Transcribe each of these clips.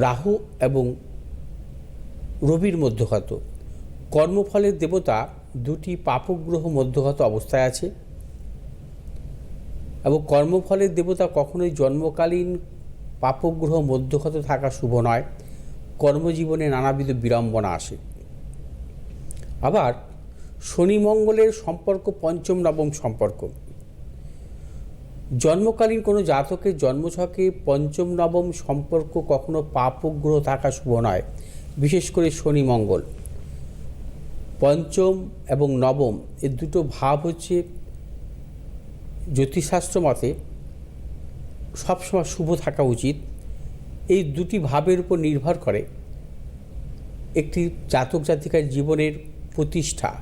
রাহু এবং রবির মধ্যগত কর্মফলের দেবতা দুটি পাপগ্রহ মধ্যগত অবস্থায় আছে। এবং কর্মফলের দেবতা কখনোই জন্মকালীন পাপগ্রহ মধ্যগত থাকা শুভ নয়। কর্মজীবনে নানাবিধ বিড়ম্বনা আসে। আবার শনি মঙ্গলের সম্পর্ক পঞ্চম নবম সম্পর্ক। জন্মকালীন কোনো জাতকের জন্মছকে পঞ্চম নবম সম্পর্ক কখনো পাপগ্রহ থাকা শুভ নয়, বিশেষ করে শনি মঙ্গল। পঞ্চম এবং নবম এর দুটো ভাব হচ্ছে জ্যোতিষশাস্ত্র মতে সবসময় শুভ থাকা উচিত। এই দুটি ভাবের উপর নির্ভর করে একটি জাতক জাতিকার জীবনের প্রতিষ্ঠা,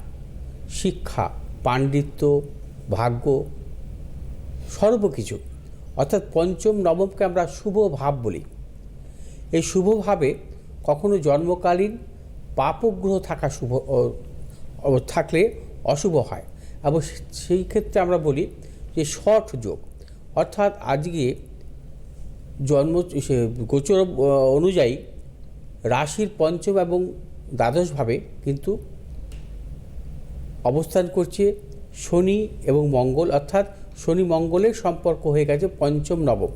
শিক্ষা, পাণ্ডিত্য, ভাগ্য সর্বকিছু। অর্থাৎ পঞ্চম, নবমকে আমরা শুভ ভাব বলি। এই শুভ ভাবে কখনো জন্মকালীন পাপগ্রহ থাকা শুভ থাকলে অশুভ হয়। এবং সেই ক্ষেত্রে আমরা বলি যে শর্ট যোগ। অর্থাৎ আজকে জন্ম গোচর অনুযায়ী রাশির পঞ্চম এবং দ্বাদশভাবে কিন্তু অবস্থান করছে শনি এবং মঙ্গল। অর্থাৎ শনি মঙ্গলের সম্পর্ক হয়ে গেছে পঞ্চম, নবম।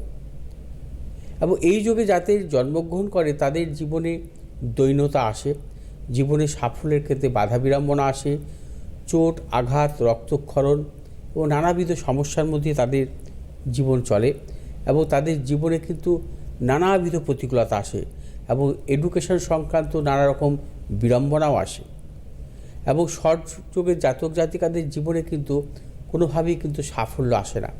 এবং এই যুগে যাতে জন্মগ্রহণ করে, তাদের জীবনে দৈন্যতা আসে, জীবনে সাফল্যের ক্ষেত্রে বাধা বিড়ম্বনা আসে, চোট, আঘাত, রক্তক্ষরণ ও নানাবিধ সমস্যার মধ্যে তাদের জীবন চলে এবং তাদের জীবনে কিন্তু নানাবিধ প্রতিকূলতা আসে এবং এডুকেশন সংক্রান্ত নানা রকম বিড়ম্বনাও আসে। এবং শর্ট জাতক জাতিকাদের জীবনে কিন্তু কোনোভাবেই কিন্তু সাফল্য আসে না।